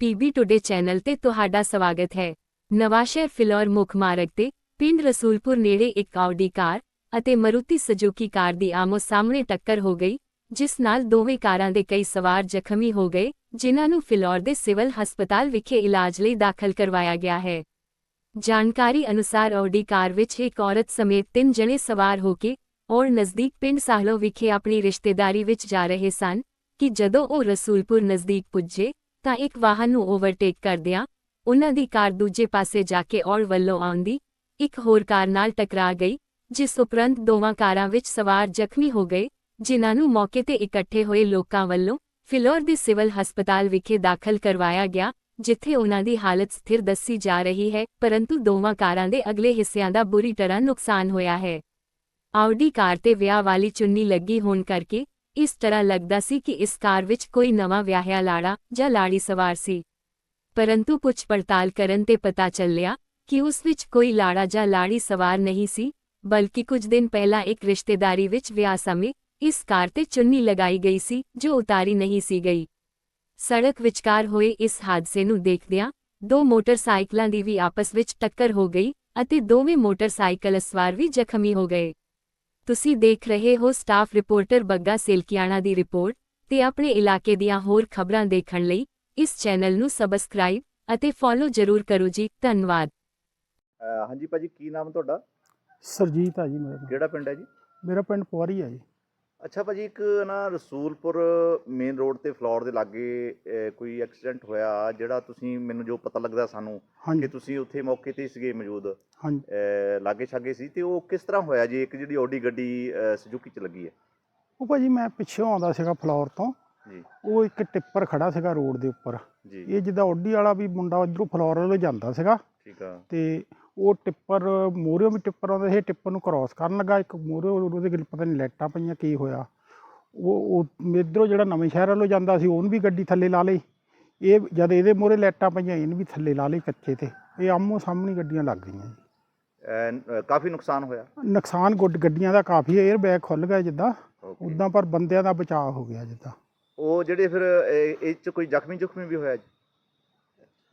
PB today channel ਤੇ ਤੁਹਾਡਾ ਸਵਾਗਤ ਹੈ। ਨਵਾਸ਼ਹਿਰ ਫਿਲੌਰ ਮੁੱਖ ਮਾਰਗ ਤੇ ਪਿੰਡ ਰਸੂਲਪੁਰ ਨੇੜੇ ਇੱਕ ਆਡੀ ਕਾਰ ਅਤੇ ਮਰੂਤੀ ਸੁਜ਼ੂਕੀ ਕਾਰ ਦੀ ਆਮੋ ਸਾਹਮਣੇ ਟੱਕਰ ਹੋ ਗਈ, ਜਿਸ ਨਾਲ ਦੋਵੇਂ ਕਾਰਾਂ ਦੇ ਕਈ ਸਵਾਰ ਜ਼ਖਮੀ ਹੋ ਗਏ, ਜਿਨ੍ਹਾਂ ਨੂੰ ਫਿਲੌਰ ਦੇ ਸਿਵਲ ਹਸਪਤਾਲ ਵਿਖੇ ਇਲਾਜ ਲਈ ਦਾਖਲ ਕਰਵਾਇਆ ਗਿਆ ਹੈ। ਜਾਣਕਾਰੀ ਅਨੁਸਾਰ ਆਡੀ ਕਾਰ ਵਿੱਚ ਇੱਕ ਔਰਤ ਸਮੇਤ ਤਿੰਨ ਜਣੇ ਸਵਾਰ ਹੋ ਕੇ ਔਰ ਨਜ਼ਦੀਕ ਪਿੰਡ ਸਾਹਲੋ ਵਿਖੇ ਆਪਣੀ ਰਿਸ਼ਤੇਦਾਰੀ ਵਿੱਚ ਜਾ ਰਹੇ ਸਨ ਕਿ ਜਦੋਂ ਉਹ ਰਸੂਲਪੁਰ ਨਜ਼ਦੀਕ ਪੁੱਜੇ ਤਾਂ ਇੱਕ ਵਾਹਨ ਨੂੰ ਓਵਰਟੇਕ ਕਰਦਿਆਂ ਉਨ੍ਹਾਂ ਦੀ ਕਾਰ ਦੂਜੇ ਪਾਸੇ ਜਾ ਕੇ ਔਰ ਵੱਲੋਂ ਆਉਂਦੀ, ਇੱਕ ਹੋਰ ਕਾਰ ਨਾਲ ਟਕਰਾ ਗਈ, ਜਿਸ ਉਪਰੰਤ ਦੋਵਾਂ ਕਾਰਾਂ ਵਿੱਚ ਸਵਾਰ ਜ਼ਖਮੀ ਹੋ ਗਏ, ਜਿਨ੍ਹਾਂ ਨੂੰ ਮੌਕੇ ਤੇ ਇਕੱਠੇ ਹੋਏ ਲੋਕਾਂ ਵੱਲੋਂ ਫਿਲੌਰ ਦੇ ਸਿਵਲ ਹਸਪਤਾਲ ਵਿਖੇ ਦਾਖਲ ਕਰਵਾਇਆ ਗਿਆ, ਜਿੱਥੇ ਉਨ੍ਹਾਂ ਦੀ ਹਾਲਤ ਸਥਿਰ ਦੱਸੀ ਜਾ ਰਹੀ ਹੈ, ਪਰੰਤੂ ਦੋਵਾਂ ਕਾਰਾਂ ਦੇ ਅਗਲੇ ਹਿੱਸਿਆਂ ਦਾ ਬੁਰੀ ਤਰ੍ਹਾਂ ਨੁਕਸਾਨ ਹੋਇਆ ਹੈ। ਆਉਡੀ ਕਾਰ ਤੇ ਵਿਆਹ ਵਾਲੀ ਚੁੰਨੀ ਲੱਗੀ ਹੋਣ ਕਰਕੇ ਇਸ ਤਰ੍ਹਾਂ ਲੱਗਦਾ ਸੀ ਕਿ ਇਸ ਕਾਰ ਵਿੱਚ ਕੋਈ ਨਵਾਂ ਵਿਆਹਿਆ ਲਾੜਾ ਜਾਂ ਲਾੜੀ ਸਵਾਰ ਸੀ। ਪਰੰਤੂ ਪੁੱਛ ਪੜਤਾਲ ਕਰਨ ਤੇ ਪਤਾ ਚੱਲਿਆ ਕਿ ਉਸ ਵਿੱਚ ਕੋਈ ਲਾੜਾ ਜਾਂ ਲਾੜੀ ਸਵਾਰ ਨਹੀਂ ਸੀ, ਬਲਕਿ ਕੁਝ ਦਿਨ ਪਹਿਲਾਂ ਇੱਕ ਰਿਸ਼ਤੇਦਾਰੀ ਵਿੱਚ ਵਿਆਹ ਸਮੇਂ ਇਸ ਕਾਰ ਤੇ ਚੁੰਨੀ ਲਗਾਈ ਗਈ ਸੀ, ਜੋ ਉਤਾਰੀ ਨਹੀਂ ਸੀ ਗਈ। ਸੜਕ ਵਿਚਕਾਰ ਹੋਏ ਇਸ ਹਾਦਸੇ ਨੂੰ ਦੇਖਦਿਆਂ ਦੋ ਮੋਟਰਸਾਈਕਲਾਂ ਦੀ ਵੀ ਆਪਸ ਵਿੱਚ ਟੱਕਰ ਹੋ ਗਈ ਅਤੇ ਦੋਵੇਂ ਮੋਟਰਸਾਈਕਲ ਸਵਾਰ ਵੀ ਜ਼ਖਮੀ ਹੋ ਗਏ। ਤੁਸੀਂ ਦੇਖ ਰਹੇ ਹੋ ਸਟਾਫ ਰਿਪੋਰਟਰ ਬੱਗਾ ਸੇਲਕੀਆਣਾ ਦੀ ਰਿਪੋਰਟ ਤੇ ਆਪਣੇ ਇਲਾਕੇ ਦੀਆਂ ਹੋਰ ਖਬਰਾਂ ਦੇਖਣ ਲਈ ਇਸ ਚੈਨਲ ਨੂੰ ਸਬਸਕ੍ਰਾਈਬ ਅਤੇ ਫੋਲੋ ਜ਼ਰੂਰ ਕਰੋ ਜੀ ਧੰਨਵਾਦ। ਅਹ ਹਾਂਜੀ ਭਾਜੀ ਕੀ ਨਾਮ ਤੁਹਾਡਾ? ਸਰਜੀਤ ਆ ਜੀ ਮੇਰਾ ਨਾਮ। ਕਿਹੜਾ ਪਿੰਡ ਹੈ ਜੀ? ਮੇਰਾ ਪਿੰਡ ਪੁਆਰੀ ਆ ਜੀ। ਅੱਛਾ ਭਾਜੀ ਇੱਕ ਨਾ ਰਸੂਲਪੁਰ ਮੇਨ ਰੋਡ ਤੇ ਫਲੋਰ ਦੇ ਲਾਗੇ ਅਹ, ਕੋਈ ਐਕਸੀਡੈਂਟ ਹੋਇਆ ਜਿਹੜਾ ਤੁਸੀਂ ਮੈਨੂੰ ਜੋ ਪਤਾ ਲੱਗਦਾ ਸਾਨੂੰ ਕਿ ਹਾਂਜੀ ਤੁਸੀਂ ਉੱਥੇ ਮੌਕੇ ਤੇ ਹੀ ਸੀਗੇ ਮੌਜੂਦ ਹਾਂਜੀ। ਅਹ, ਲਾਗੇ ਛਾਗੇ ਸੀ ਤੇ ਉਹ ਕਿਸ ਤਰ੍ਹਾਂ ਹੋਇਆ ਜੀ? ਇੱਕ ਜਿਹੜੀ ਆਡੀ ਗੱਡੀ ਸੁਜ਼ੂਕੀ ਚ ਲੱਗੀ ਹੈ। ਉਹ ਭਾਜੀ ਮੈਂ ਪਿੱਛੋਂ ਆਉਂਦਾ ਸੀਗਾ ਫਲੋਰ ਤੋਂ। ਜੀ। ਉਹ ਇੱਕ ਟਿੱਪਰ ਖੜਾ ਸੀਗਾ ਰੋਡ ਦੇ ਉੱਪਰ। ਜੀ। ਇਹ ਜਿੱਦਾਂ ਓਡੀ ਵਾਲਾ ਵੀ ਮੁੰਡਾ ਇਧਰੋਂ ਫਲੋਰ ਵੱਲੋਂ ਜਾਂਦਾ ਸੀਗਾ। ਠੀਕ ਆ। ਤੇ ਉਹ ਟਿੱਪਰ ਮੋਰਿਓ ਵੀ ਟਿੱਪਰ ਆਉਂਦਾ ਸੀ ਟਿੱਪਰ ਨੂੰ ਕ੍ਰਾਸ ਕਰਨ ਲੱਗਾ ਇੱਕ। ਮੋਰਿਓ ਉਹਦੇ ਗਿਲ ਪਤਾ ਨਹੀਂ ਲਾਈਟਾਂ ਪਈਆਂ ਕੀ ਹੋਇਆ। ਉਹ ਉਹ ਇਧਰੋਂ ਜਿਹੜਾ ਨਵੇਂ ਸ਼ਹਿਰ ਵੱਲੋਂ ਜਾਂਦਾ ਸੀ ਉਹਨੂੰ ਵੀ ਗੱਡੀ ਥੱਲੇ ਲਾ ਲਈ। ਇਹ ਜਦ ਇਹਦੇ ਮੋਰੇ ਲਾਈਟਾਂ ਪਈਆਂ ਇਹਨੂੰ ਵੀ ਥੱਲੇ ਲਾ ਲਈ ਕੱਚੇ ਤੇ। ਇਹ ਆਮੋ ਸਾਹਮਣੇ ਗੱਡੀਆਂ ਲੱਗ ਗਈਆਂ ਜੀ। ਕਾਫੀ ਨੁਕਸਾਨ ਹੋਇਆ? ਨੁਕਸਾਨ ਗੁੱਡ ਗੱਡੀਆਂ ਦਾ ਕਾਫੀ 에ਅਰ ਬੈਗ ਖੁੱਲ ਗਿਆ ਜਿੱਦਾਂ. ਉਦਾਂ ਪਰ ਬੰਦਿਆਂ ਦਾ ਬਚਾਅ ਹੋ ਗਿਆ ਜਿੱਦਾਂ। ਉਹ ਜਿਹੜੇ ਫਿਰ ਇਹ ਚ ਕੋਈ ਜ਼ਖਮੀ ਜ਼ਖਮੀ ਵੀ ਹੋਇਆ ਜੀ?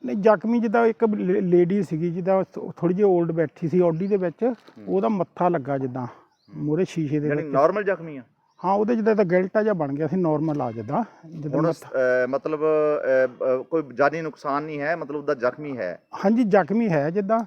ਨਹੀਂ ਜ਼ਖਮੀ ਜਿੱਦਾਂ ਇੱਕ ਲੇਡੀ ਸੀਗੀ ਜਿੱਦਾਂ ਥੋੜੀ ਜਿਹੀ 올ਡ ਬੈਠੀ ਸੀ ਆਡੀ ਦੇ ਵਿੱਚ ਉਹਦਾ ਮੱਥਾ ਲੱਗਾ ਜਿੱਦਾਂ ਮੂਹਰੇ ਸ਼ੀਸ਼ੇ ਦੇ ਯਾਨੀ ਨਾਰਮਲ ਜ਼ਖਮੀ ਆ? ਹਾਂ ਉਹਦੇ ਜਿੱਦਾਂ ਤਾਂ ਗਿਲਟਾ ਜਿਹਾ ਬਣ ਗਿਆ ਸੀ ਨਾਰਮਲ ਆ ਜਿੱਦਾਂ ਜਿੱਦਾਂ ਹੁਣ ਮਤਲਬ ਕੋਈ ਜਾਨੀ ਨੁਕਸਾਨ ਨਹੀਂ ਹੈ ਮਤਲਬ ਉਹਦਾ ਜ਼ਖਮੀ ਹੈ? ਹਾਂਜੀ ਜ਼ਖਮੀ ਹੈ ਜਿੱਦਾਂ।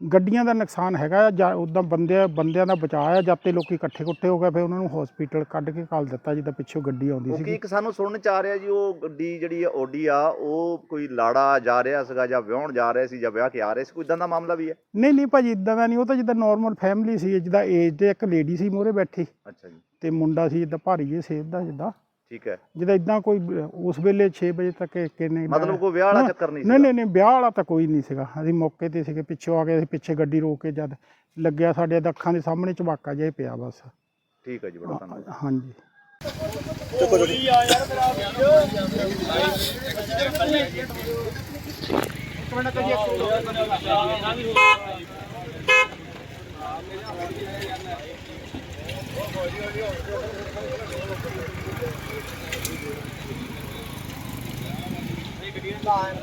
ਗੱਡੀਆਂ ਦਾ ਨੁਕਸਾਨ ਹੈਗਾ ਜਾਂ ਉਦਾਂ ਬੰਦੇ ਬੰਦਿਆਂ ਦਾ ਬਚਾਅ ਆ ਜਦ ਤੇ ਲੋਕੀ ਇਕੱਠੇ ਇਕੱਠੇ ਹੋ ਗਏ ਫਿਰ ਉਹਨਾਂ ਨੂੰ ਹਸਪੀਟਲ ਕੱਢ ਕੇ ਘੱਲ ਦਿੱਤਾ ਜਿੱਦਾਂ ਪਿੱਛੋਂ ਗੱਡੀ ਆਉਂਦੀ ਕਿਉਂਕਿ ਸੀ ਇੱਕ ਸਾਨੂੰ ਸੁਣਨ ਚ ਆ ਰਿਹਾ ਜੀ ਉਹ ਗੱਡੀ ਜਿਹੜੀ ਆ ਓਡੀ ਆ ਉਹ ਕੋਈ ਲਾੜਾ ਜਾ ਰਿਹਾ ਸੀਗਾ ਜਾਂ ਵਿਆਹਣ ਜਾ ਰਿਹਾ ਸੀ ਜਾਂ ਵਿਆਹ ਕੇ ਆ ਰਿਹਾ ਸੀ ਕੋਈ ਇਦਾਂ ਦਾ ਮਾਮਲਾ ਵੀ ਹੈ ਨਹੀਂ ਨਹੀਂ ਭਾਜੀ ਇਦਾਂ ਦਾ ਨਹੀਂ ਉਹ ਤਾਂ ਜਿੱਦਾਂ ਨਾਰਮਲ ਫੈਮਿਲੀ ਸੀ ਜਿੱਦਾਂ ਏਜ ਦੇ ਇੱਕ ਲੇਡੀ ਸੀ ਮੂਹਰੇ ਬੈਠੀ ਅੱਛਾ ਜੀ। ਤੇ ਮੁੰਡਾ ਸੀ ਜਿੱਦਾਂ ਭਾਰੀ ਜਿਹੇ ਸੇਬ ਦਾ ਜਿੱਦਾਂ। ਠੀਕ ਹੈ। ਜਿਹਦਾ ਇਦਾਂ ਕੋਈ ਉਸ ਵੇਲੇ 6 ਵਜੇ ਤੱਕ ਕਿੰਨੇ ਮਤਲਬ ਕੋਈ ਵਿਆਹ ਵਾਲਾ ਚੱਕਰ ਨਹੀਂ ਨਹੀਂ ਨਹੀਂ ਨਹੀਂ ਵਿਆਹ ਵਾਲਾ ਤਾਂ ਕੋਈ ਨਹੀਂ ਸੀਗਾ। ਅਸੀਂ ਮੌਕੇ ਤੇ ਸੀਗੇ ਪਿੱਛੋਂ ਆ ਗਏ ਅਸੀਂ ਪਿੱਛੇ ਗੱਡੀ ਰੋਕ ਕੇ ਜਦ ਲੱਗਿਆ ਸਾਡੇ ਅੱਖਾਂ ਦੇ ਸਾਹਮਣੇ ਚਵਾਕਾ ਜਿਹਾ ਪਿਆ ਬਸ। ਠੀਕ ਹੈ ਜੀ ਬੜਾ ਧੰਨਵਾਦ। ਹਾਂਜੀ। ਹੌਲੀ ਹੌਲੀ time.